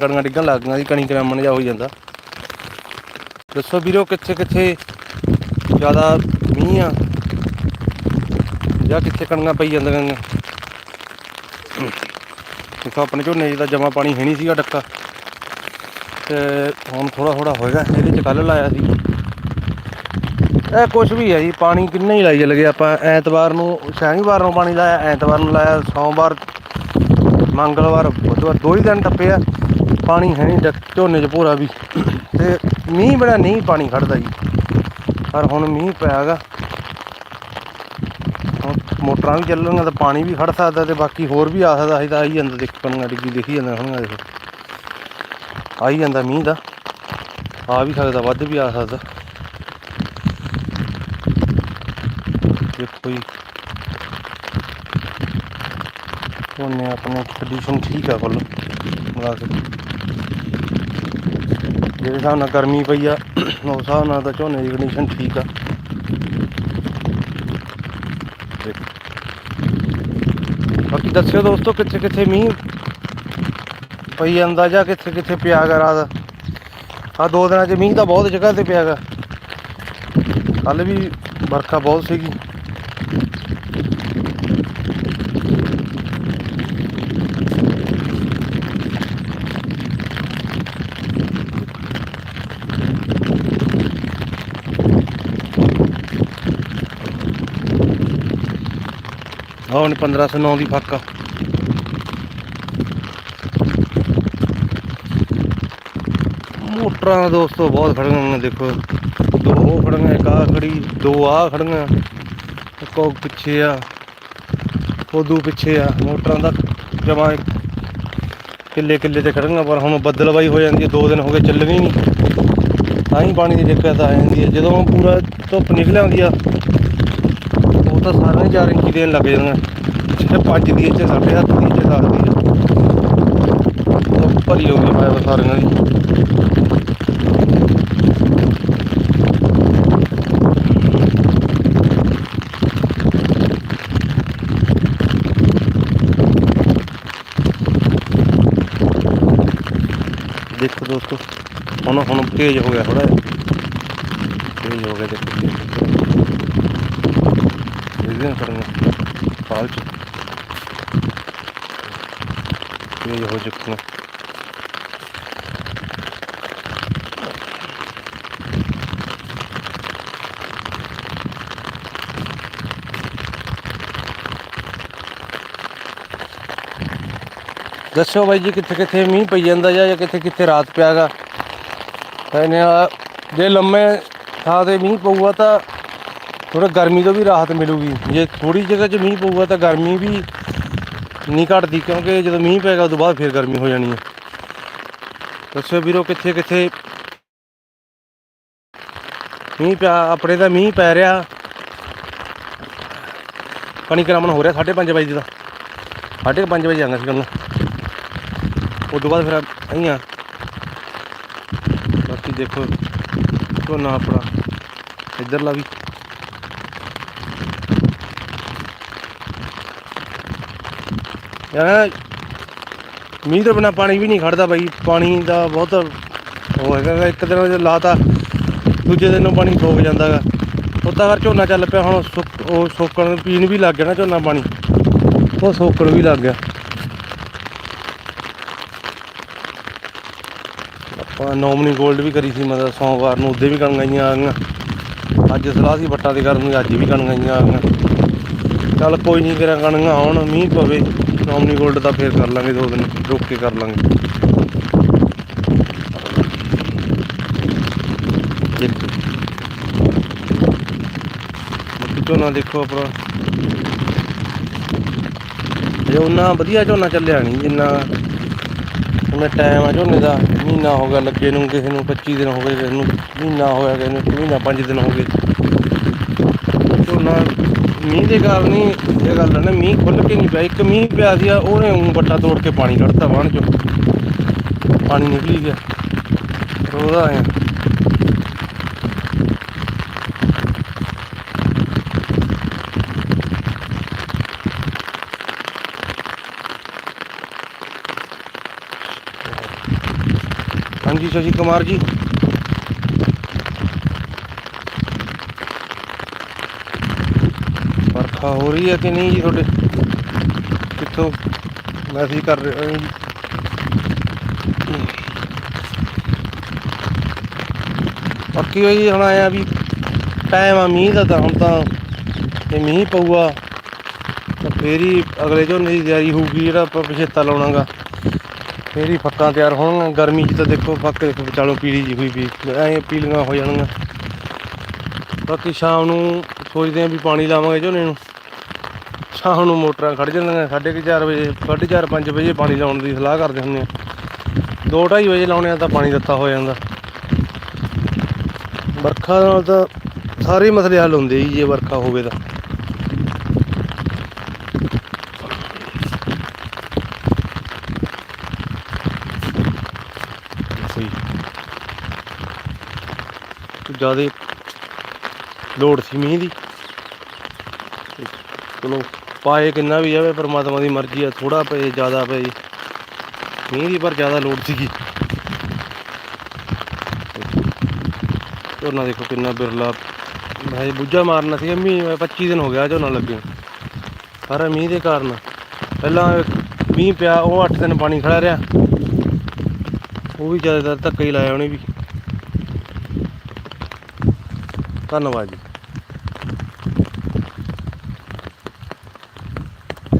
ਕਣੀਆਂ ਡਿੱਗਣ ਲੱਗ ਗਈਆਂ ਜੀ, ਕਣੀ ਕਰਾਮਣ ਜਾ ਹੋਈ ਜਾਂਦਾ। ਦੱਸੋ ਵੀਰੋ, ਕਿੱਥੇ ਕਿੱਥੇ ਜ਼ਿਆਦਾ ਮੀਂਹ ਆ? ਜਾਂ ਕਿੱਥੇ ਕਣੀਆਂ ਪਈ ਜਾਂਦੀਆਂ ਨੇ? ਦੇਖੋ, ਆਪਣੇ ਝੋਨੇ 'ਚ ਤਾਂ ਜਮਾ ਪਾਣੀ ਹੈ ਨਹੀਂ ਸੀਗਾ ਡੱਕਾ। ਤੇ ਹੁਣ ਥੋੜਾ ਥੋੜਾ ਹੋਏਗਾ, ਇਹਦੇ 'ਚ ਕੱਲ ਲਾਇਆ ਸੀ। ਇਹ ਕੁਝ ਵੀ ਹੈ ਜੀ, ਪਾਣੀ ਕਿੰਨਾ ਹੀ ਲਾਈ ਚੱਲ ਗਏ ਆਪਾਂ। ਐਤਵਾਰ ਨੂੰ, ਸ਼ਨੀਵਾਰ ਨੂੰ ਪਾਣੀ ਲਾਇਆ, ਐਤਵਾਰ ਨੂੰ ਲਾਇਆ, ਸੋਮਵਾਰ, ਮੰਗਲਵਾਰ, ਬੁੱਧਵਾਰ, ਦੋ ਹੀ ਦਿਨ ਟੱਪੇ ਆ। ਪਾਣੀ ਹੈ ਨਹੀਂ ਝੋਨੇ 'ਚ ਭੋਰਾ ਵੀ। ਤੇ ਮੀਂਹ ਬੜਾ ਨਹੀਂ ਪਾਣੀ ਖੜਦਾ ਜੀ। ਪਰ ਹੁਣ ਮੀਂਹ ਪਿਆਗਾ। ਹੁਣ ਮੋਟਰਾਂ ਵੀ ਚੱਲਣਗੀਆਂ ਤਾਂ ਪਾਣੀ ਵੀ ਖੜ ਸਕਦਾ ਤੇ ਬਾਕੀ ਹੋਰ ਵੀ ਆ ਸਕਦਾ ਅਸੀਂ ਤਾਂ ਆਈ ਜਾਂਦਾ ਦੇਖਣ ਡਿੱਗੀ ਦੇਖੀ ਜਾਂਦਾ ਹੁਣ ਦੇਖੋ ਆਈ ਜਾਂਦਾ ਮੀਂਹ ਦਾ ਆ ਵੀ ਸਕਦਾ, ਵੱਧ ਵੀ ਆ ਸਕਦਾ। ਦੇਖੋ ਜੀ। ਝੋਨੇ ਆਪਣੇ ਕੰਡੀਸ਼ਨ ਠੀਕ ਆ ਕੋਲ ਮਿਲਾ ਕੇ। ਜਿਹੜੇ ਹਿਸਾਬ ਨਾਲ ਗਰਮੀ ਪਈ ਆ, ਉਸ ਹਿਸਾਬ ਨਾਲ ਤਾਂ ਝੋਨੇ ਦੀ ਕੰਡੀਸ਼ਨ ਠੀਕ ਆ। ਬਾਕੀ ਦੱਸਿਓ ਦੋਸਤੋ ਕਿੱਥੇ ਕਿੱਥੇ ਮੀਂਹ ਪਈ ਜਾਂਦਾ ਜਾਂ ਕਿੱਥੇ ਕਿੱਥੇ ਪਿਆ ਗਾ ਰਾਤ? ਆ ਦੋ ਦਿਨਾਂ 'ਚ ਮੀਂਹ ਤਾਂ ਬਹੁਤ ਜਗ੍ਹਾ ਤੇ ਪਿਆ ਗਾ। ਕੱਲ ਵੀ ਵਰਖਾ ਬਹੁਤ ਸੀਗੀ। ਆਹ ਹੁਣ 1509 ਦੀ ਫੱਕ ਆ। ਮੋਟਰਾਂ ਦੋਸਤੋ ਬਹੁਤ ਖੜੀਆਂ ਨੇ, ਦੇਖੋ। ਦੋ ਉਹ ਖੜੀਆਂ, ਇੱਕ ਆਹ ਖੜੀ, ਦੋ ਆਹ ਖੜੀਆਂ, ਇੱਕ ਉਹ ਪਿੱਛੇ ਆ ਉਹ ਉਦੋਂ ਪਿੱਛੇ ਆ। ਮੋਟਰਾਂ ਦਾ ਜਮਾ ਕਿੱਲੇ ਕਿੱਲੇ ਤੇ ਖੜੀਆਂ, ਪਰ ਹੁਣ ਬੱਦਲਵਾਈ ਹੋ ਜਾਂਦੀ ਹੈ, ਦੋ ਦਿਨ ਹੋ ਗਏ ਚੱਲਣੀ ਨਹੀਂ ਤਾਂ ਹੀ ਪਾਣੀ ਦੀ ਦਿੱਕਤ ਆ ਜਾਂਦੀ ਹੈ। ਜਦੋਂ ਪੂਰਾ ਧੁੱਪ ਨਿਕਲ ਆਉਂਦੀ ਆ ਤਾਂ ਸਾਰੇ 4 ਇੰਚੀ ਦੇਣ ਲੱਗ ਜਾਂਦੇ ਜੇ 5 ਦੀ ਇੱਥੇ ਸਾਡੇ ਹੱਥ ਦੀ, ਇੱਥੇ ਦੱਸਦੀ ਆ। ਉਹ ਭਰੀ ਹੋ ਗਈ ਪਾਇਆ ਸਾਰਿਆਂ ਦੀ। ਦੇਖੋ ਦੋਸਤੋ, ਹੁਣ ਹੁਣ ਤੇਜ਼ ਹੋ ਗਿਆ ਥੋੜਾ ਤੇਜ਼ ਹੋ ਗਿਆ ਦੇਖੋ। ਜੀ ਇਹਦੇ ਪਾਲ ਚ ਤੇਜ਼ ਹੋ ਚੁੱਕੀਆਂ ਦੱਸੋ ਬਾਈ ਜੀ, ਕਿੱਥੇ ਕਿੱਥੇ ਮੀਂਹ ਪਈ ਜਾਂਦਾ ਜਾਂ ਕਿੱਥੇ ਕਿੱਥੇ ਰਾਤ ਪਿਆਗਾ ਇਹਨੇ ਜੇ ਲੰਮੇ ਥਾਂ ਤੇ ਮੀਂਹ ਪਊਗਾ ਤਾਂ ਥੋੜਾ ਗਰਮੀ ਤੋਂ ਵੀ ਰਾਹਤ ਮਿਲੂਗੀ। ਜੇ ਥੋੜੀ ਜਗ੍ਹਾ 'ਚ ਮੀਂਹ ਪਊਗਾ ਤਾਂ ਗਰਮੀ ਵੀ ਨਹੀਂ ਘਟਦੀ ਕਿਉਂਕਿ ਜਦੋਂ ਮੀਂਹ ਪੈਗਾ ਤੋਂ ਬਾਅਦ ਫਿਰ ਗਰਮੀ ਹੋ ਜਾਣੀ ਹੈ। ਦੱਸੋ ਵੀਰੋ ਕਿੱਥੇ ਕਿੱਥੇ ਮੀਂਹ ਪਿਆ, ਆਪਣੇ ਤਾਂ ਮੀਂਹ ਪੈ ਰਿਹਾ। ਪਾਣੀ ਕਰਾਮਣ ਹੋ ਰਿਹਾ 5:30 ਵਜੇ ਦਾ। 5:30 ਵਜੇ ਆਂਗਾ ਸੀ ਕੱਲ੍ਹ। ਤੋਂ ਬਾਅਦ ਫਿਰ ਆਈਆਂ ਬਾਕੀ ਦੇਖੋ ਝੋਨਾ ਆਪਣਾ ਇੱਧਰਲਾ ਵੀ। ਯਾਰ ਮੀਂਹ ਤੋਂ ਬਿਨਾ ਪਾਣੀ ਵੀ ਨਹੀਂ ਖੜਦਾ ਬਾਈ। ਪਾਣੀ ਦਾ ਬਹੁਤ ਉਹ ਹੈਗਾ ਇੱਕ ਦਿਨ ਜੇ ਲਾਤਾ, ਦੂਜੇ ਦਿਨ ਨੂੰ ਪਾਣੀ ਸੋਕ ਜਾਂਦਾਗਾ ਉਹ ਤਾਂ ਫਿਰ ਝੋਨਾ ਚੱਲ ਪਿਆ, ਹੁਣ ਸੁੱਕ- ਉਹ ਸੋਕਣ ਪੀਣ ਵੀ ਲੱਗ ਗਿਆ ਨਾ ਝੋਨਾ ਪਾਣੀ। ਉਹ ਸੋਕਣ ਵੀ ਲੱਗ ਗਿਆ। ਆਪਾਂ ਨੋਮਨੀ 골ਡ ਵੀ ਕਰੀ ਸੀ, ਮਤਲਬ ਸੋਮਵਾਰ ਨੂੰ ਉਹਦੇ ਵੀ ਕਣਗਾਈਆਂ ਆ ਗਈਆਂ ਅੱਜ ਸਲਾਹ ਸੀ ਵੱਟਾਂ ਦੇ ਕਰਨ ਨੂੰ ਅੱਜ ਵੀ ਕਣਗਾਈਆਂ ਆ ਗਈਆਂ ਚੱਲ ਕੋਈ ਨਹੀਂ, ਕਰਾਂ ਕਣੀਆਂ ਆਉਣ ਮੀਂਹ ਪਵੇ। ਨੋਮਨੀ 골ਡ ਦਾ ਫੇਰ ਕਰ ਲਾਂਗੇ, ਦੋ ਦਿਨ ਰੁਕ ਕੇ ਕਰ ਲਾਂਗੇ। ਦੇਖੋ ਬਾਕੀ ਝੋਨਾ ਦੇਖੋ ਆਪਣਾ। ਜੇ ਉਹਨਾਂ ਵਧੀਆ ਝੋਨਾ ਚੱਲਿਆ ਨਹੀਂ ਜਿੰਨਾ ਉਹਨੇ ਟਾਈਮ ਆ ਝੋਨੇ ਦਾ, ਮਹੀਨਾ ਹੋ ਗਿਆ ਲੱਗੇ ਨੂੰ, ਕਿਸੇ ਨੂੰ 25 ਦਿਨ ਹੋ ਗਏ, ਕਿਸੇ ਨੂੰ ਮਹੀਨਾ ਹੋਇਆ, ਕਿਸੇ ਨੂੰ ਮਹੀਨਾ 5 ਦਿਨ ਹੋ ਗਏ। ਝੋਨਾ ਮੀਂਹ ਦੇ ਕਾਰਨ ਹੀ ਇਹ ਗੱਲ ਨਾ ਮੀਂਹ ਖੁੱਲ ਕੇ ਨਹੀਂ ਪਿਆ, ਇੱਕ ਮੀਂਹ ਪਿਆ ਸੀ ਉਹਨੇ ਊਂ ਵੱਟਾ ਤੋੜ ਕੇ ਪਾਣੀ ਕੱਢਤਾ ਵਾਹਣ ਚੋਂ। ਪਾਣੀ ਨਿਕਲੀ ਗਿਆ ਉਹਦਾ ਆਇਆ। ਹਾਂਜੀ ਸ਼ਸ਼ੀ ਕੁਮਾਰ ਜੀ। ਵਰਖਾ ਹੋ ਰਹੀ ਹੈ ਕਿ ਨਹੀਂ ਜੀ ਤੁਹਾਡੇ? ਕਿੱਥੋਂ ਮੈਸੇਜ ਕਰ ਰਹੇ ਹੋ ਜੀ? ਬਾਕੀ ਉਹ ਜੀ ਹੁਣ ਆਇਆ ਵੀ ਟਾਈਮ ਆ, ਮੀਂਹ ਦਾ ਤਾਂ ਹੁਣ ਤਾਂ ਇਹ ਮੀਂਹ ਪਊਗਾ ਤਾਂ ਫੇਰ ਹੀ ਅਗਲੇ ਝੋਨੇ ਦੀ ਤਿਆਰੀ ਹੋਊਗੀ ਜਿਹੜਾ ਆਪਾਂ ਪਛੇਤਾ ਲਾਉਣਾਗਾ। ਫੇਰ ਹੀ ਫੱਕਾਂ ਤਿਆਰ ਹੋਣਗੀਆਂ ਗਰਮੀ 'ਚ ਤਾਂ ਦੇਖੋ ਫੱਕ ਦੇਖੋ ਵਿਚਾਲੋਂ ਪੀਲੀ ਜੀ ਹੋਈ ਵੀ ਐਂ ਪੀਲੀਆਂ ਹੋ ਜਾਣਗੀਆਂ। ਬਾਕੀ ਸ਼ਾਮ ਨੂੰ ਸੋਚਦੇ ਆਂ ਵੀ ਪਾਣੀ ਲਾਵਾਂਗੇ ਝੋਨੇ ਨੂੰ। ਸ਼ਾਮ ਨੂੰ ਮੋਟਰਾਂ ਖੜ ਜਾਂਦੀਆਂ ਸਾਢੇ ਕੁ ਚਾਰ ਵਜੇ ਸਾਢੇ ਚਾਰ ਪੰਜ ਵਜੇ ਪਾਣੀ ਲਾਉਣ ਦੀ ਸਲਾਹ ਕਰਦੇ ਹੁੰਦੇ ਆ। ਦੋ ਢਾਈ ਵਜੇ ਲਾਉਣੇ ਆ ਤਾਂ ਪਾਣੀ ਦਿੱਤਾ ਹੋ ਜਾਂਦਾ। ਵਰਖਾ ਨਾਲ ਤਾਂ ਸਾਰੇ ਮਸਲੇ ਹੱਲ ਹੁੰਦੇ ਜੀ ਜੇ ਵਰਖਾ ਹੋਵੇ ਤਾਂ। ਜ਼ਿਆਦਾ ਲੋੜ ਸੀ ਮੀਂਹ ਦੀ? ਚਲੋ। ਪਾਏ ਕਿੰਨਾ ਵੀ ਆਵੇ ਪਰਮਾਤਮਾ ਦੀ ਮਰਜ਼ੀ ਆ ਥੋੜਾ ਪਏ, ਜ਼ਿਆਦਾ ਪਏ। ਮੀਂਹ ਦੀ ਪਰ ਜ਼ਿਆਦਾ ਲੋੜ ਸੀਗੀ। ਝੋਨਾ ਦੇਖੋ ਕਿੰਨਾ ਬਿਰਲਾ। ਭਾਈ ਬੁੱਝਾ ਮਾਰਨਾ ਸੀ ਮੀਂਹ 25 ਦਿਨ ਹੋ ਗਿਆ ਝੋਨਾ ਲੱਗੇ ਪਰ ਮੀਂਹ ਦੇ ਕਾਰਨ। ਪਹਿਲਾਂ ਮੀਂਹ ਪਿਆ, ਉਹ 8 ਦਿਨ ਪਾਣੀ ਖੜਾ ਰਿਹਾ। ਉਹ ਵੀ ਜ਼ਿਆਦਾਤਰ ਧੱਕਾ ਹੀ ਲਾਇਆ ਉਹਨੇ ਵੀ। ਧੰਨਵਾਦ ਜੀ।